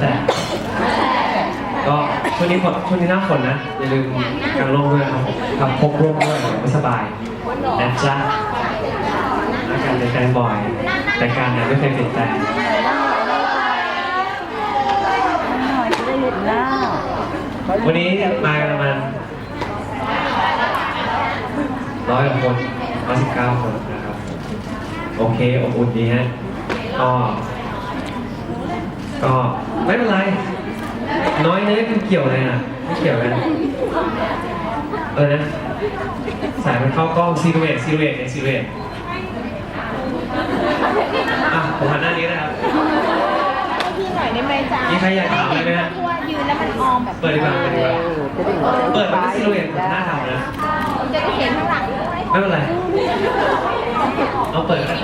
แล้วแต่ก็ช่วงนี้ฝนช่วงนี้หน้าฝนนะ อย่าลืมกางร่มด้วยครับผมทำพกร่มด้วยไม่สบายนะจ๊ะอากาศเปลี่ยนแปลงบ่อย แต่การเนี่ยไม่เคยเปลี่ยนแปลงวันนี้มากันประมาณร้อยกว่าคนร้อยสิบเก้าคนนะครับ โอเคอบอุ่นดีฮะก็ ก็ไม่เป็นไร น้อยเนื้อมันเกี่ยวอะไรอะไม่เกี่ยวกันเออนะสายมันเข้ากล้องซีเรตซีเรตในซีเรตอะผมหันหน้านี้นะครับพี่หน่อยได้ไหมจ๊ะมีใครอยากถามอะไรไหมฮะที่ว่ายืนแล้วมันออมแบบเปิดดีกว่าเปิดดีกว่าเปิดมันก็ซีเรตผมหน้าทำนะจะได้เห็นข้างหลังด้วยไม่เป็นไรเอาเปิดก็ได้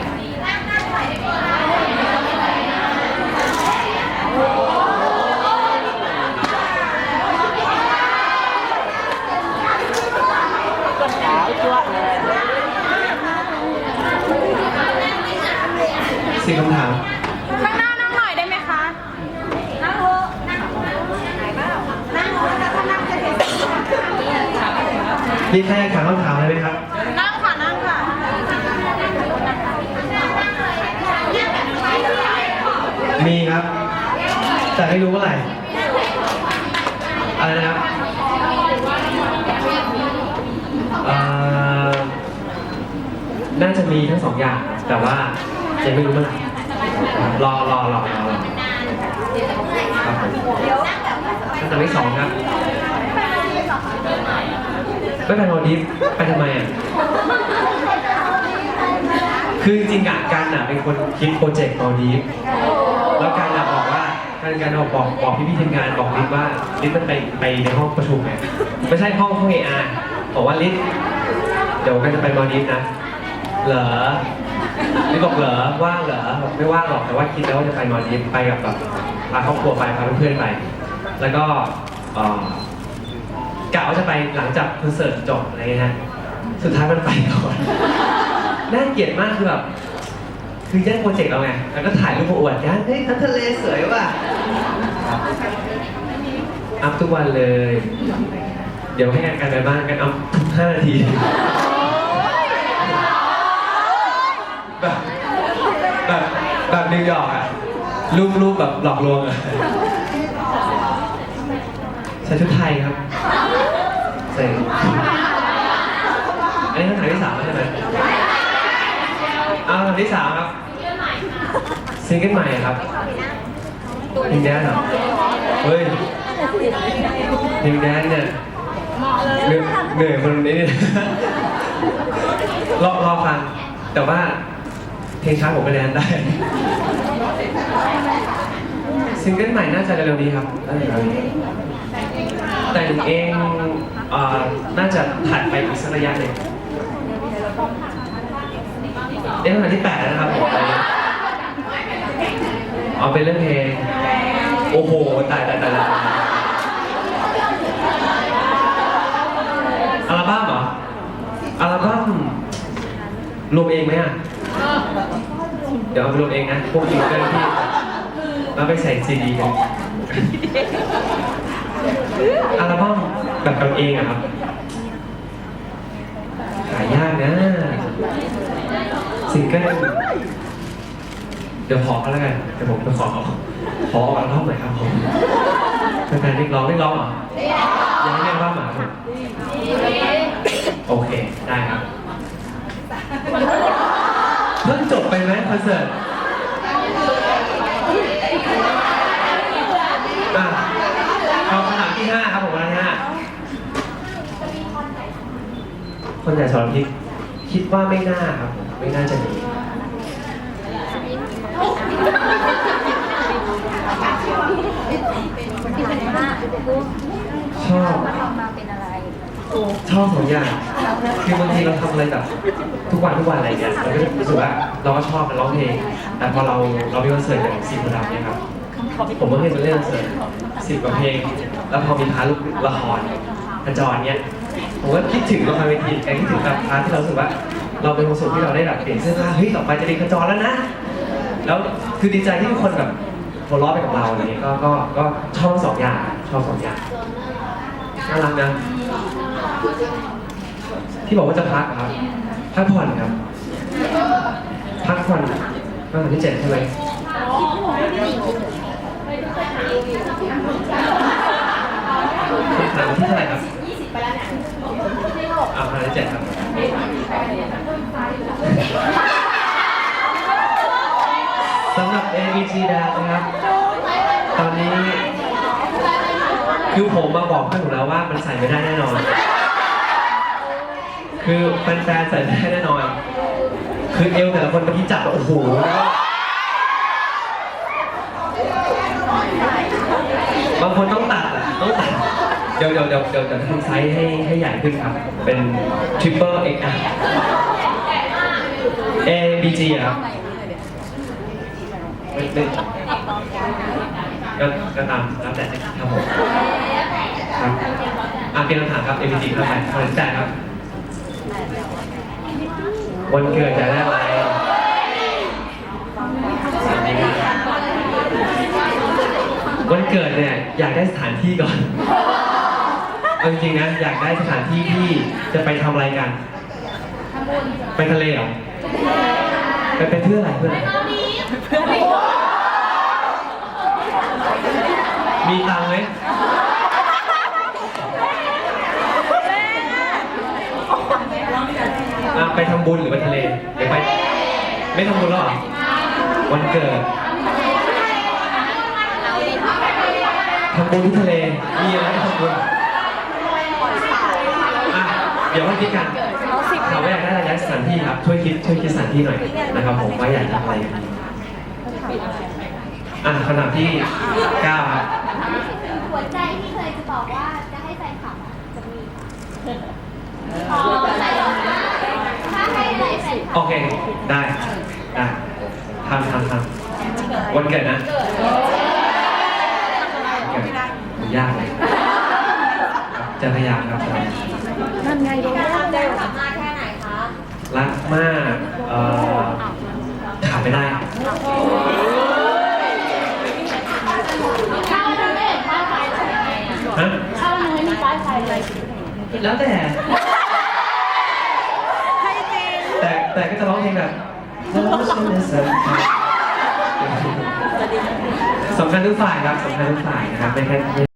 ขาวจั๊วะเลย สี่คำถาม ข้างหน้านั่งหน่อยได้ไหมคะ นั่งเถอะนั่งไหนบ้างนั่งเถอะถ้านั่งจะเห็น มีใครยากถามคำถามอะไรไหมครับ นั่งค่ะนั่งค่ะมีครับ แต่ไม่รู้เมื่อไหร่อะไรนะครับเอ่อน่าจะมีทั้งสองอย่าง แต่ว่ายังไม่รู้เมื่อไหร่ รอรอรอรอรอครับผมขั้นตอนที่สองครับ ไไม่ไปโรดิฟไปทำไมอะ คือจริงๆอะการอะเป็นคนคิดโปรเจกต์โรดิฟแล้วการอะบอกว่าการการบอกบอกบอกพี่พี่ๆทีมงานบอกลิศว่าลิศมันไปไปในห้องประชุมไงไม่ใช่ห้องห้องเออาร์บอกว่าลิศเดี๋ยวกันจะไปมอดิฟนะ เหรอลิศบอกเหรอว่างเหรอบอกไม่ว่างหรอกแต่ว่าคิดแล้วว่าจะไปมอดิฟไปกับแบบพาครอบครัวไปพาเพื่อนๆไป แล้วก็เอ่อ กะว่าจะไปหลังจากคอนเสิร์ตจบอะไรเงี้ยฮะสุดท้ายมันไปก่อนน่าเกลียดมากคือแบบคือแย่งโปรเจกต์เราไง แล้วก็ถ่ายรูปอวดกันเฮ้ยทั้งทะเลสวยว่ะอัพทุกวันเลย เดี๋ยวให้งานกันไปบ้านกันอัพทุกห้านาที แบบ แบบแบบนิวยอร์กอะรูปรูปแบบหลอกลวงอะใส่ชุดไทยครับ ใส่อันนี้คำถามที่สามแล้วใช่ไหมเอาคำถามที่สามครับซิงเกิลใหม่ครับเพลงแดนเหรอเฮ้ยเพลงแดนเนี่ยเหนื่อยเหนื่อยคนนี้เนี่ยรอรอฟังแต่ว่าเพลงช้าผมก็แดนได้ซิงเกิลใหม่น่าจะเร็วๆนี้ครับน่าจะเร็วๆนี้ แต่งเองอ่อน่าจะถัดไปอีกสักระยะหนึ่งเอ๊ะคำถามที่แปดแล้วนะครับผมเอาเป็นเรื่องเพลงโอ้โหตายตายตายตายอัลบั้มเหรออัลบั้มรวมเองไหมอะเดี๋ยวเอาไปรวมเองนะพวกจิงเกิลที่แล้วไปใส่ซีดีกัน อัลบั้มแบบกันเองอะครับหายากนะซิงเกิลเดี๋ยวขอกันแล้วกันเดี๋ยวผมจะขอขออัลบั้มหน่อยครับผมแฟนๆเรียกร้องเรียกร้องเหรอยังไม่เรียกร้องหมาโอเค ได้ครับเพิ่งจบไปไหมคอนเสิร์ตอะเอาคำถามที่ห้าครับผมคำถามที่ห้า คนใหญ่สอนพิษคิดว่าไม่น่าครับผมไม่น่าจะมีชอบมาเป็นอะไรชอบสองอย่างคือบางทีเราทำอะไรแบบทุกวันทุกวันอะไรเงี้ยเราก็รู้สึกว่าเราก็ชอบมันร้องเพลงแต่พอเราเรามีคอนเสิร์ตอย่างสิบคนรับเนี่ยครับผมก็เคยไปเล่นคอนเสิร์ตสิบกว่าเพลง แล้วพอมีพาร์ทลูกละครกระจรเนี่ย ผมก็คิดถึงละครเวทีไอ้คิดถึงแบบพาร์ทที่เรารู้สึกว่า เราเป็นความสุขที่เราได้แบบเปลี่ยนเสื้อผ้าเฮ้ยต่อไปจะเป็นกระจรแล้วนะ แล้วคือดีใจที่ทุกคนแบบโหหัวเราะไปกับเราอะไรเงี้ยก็ก็ก็ชอบทั้งสองอย่างชอบสองอย่างน่ารักนะที่บอกว่าจะพักครับพักผ่อนครับ พักผ่อนตั้งแต่ที่เจ็ดใช่ไหมถามที่เท่าไหร่ครับ อ่าพันที่เจ็ดครับสำหรับ ABC ดานะครับ ตอนนี้ คือผมมาบอกเพื่อนผมแล้วว่ามันใส่ไม่ได้แน่นอน คือแฟนๆใส่ไม่ได้แน่นอน คือเอวแต่ละคนเมื่อกี้จับโอ้โห บางคนต้องตัดอะต้องตัด เดี๋ยวเดี๋ยวเดี๋ยวเดี๋ยวจะทำไซส์ให้ให้ใหญ่ขึ้นครับ เป็น triple XL A B G อะครับไม่ไม่ก็ก็ตามแล้วแต่ครับผมครับอะเป็นคำถามครับ A B G เท่าไหร่เท่าไหร่จ่ายครับ วันเกิดจะได้อะไรวันเกิดเนี่ย อยากได้สถานที่ก่อน เอาจริงๆนะอยากได้สถานที่ที่จะไปทำอะไรกัน ไปทะเลเหรอไปเป็นเพื่อนอะไรเพื่อนอะไรมีตังค์ไหมอะไปทำบุญหรือไปทะเลเดี๋ยวไป ไม่ทำบุญแล้วเหรอวันเกิดทำบุญที่ทะเลมีอะไรให้ทำบุญอะ เดี๋ยวมาคิดกันถามว่าอยากได้อะไรย้ายสถานที่ครับ ช่วยคิดช่วยคิดสถานที่หน่อยนะครับผมว่าอยากทำอะไรกันดีอะคำถามที่เก้าครับหัวใจที่เคยจะบอกว่าจะให้แฟนคลับอะจะมีอ๋อใช่หรอถ้าให้อะไรแฟนคลับโอเค ได้ ได้ทำทำทำวันเกิดนะวันเกิดมันยากเลยจะพยายามครับ นั่นไงโดนจะทำได้สามารถแค่ไหนคะรักมากเอ่อขาดไม่ได้ถ้าวันนึงไม่เห็นป้ายไฟจข้าวันไม่มีป้ายไฟเลยแล้วแต่ให้จริงแต่แต่ก็จะร้องเพลงแบบสำคัญทุกฝ่ายครับสำคัญทุกฝ่ายนะครับไม่แค่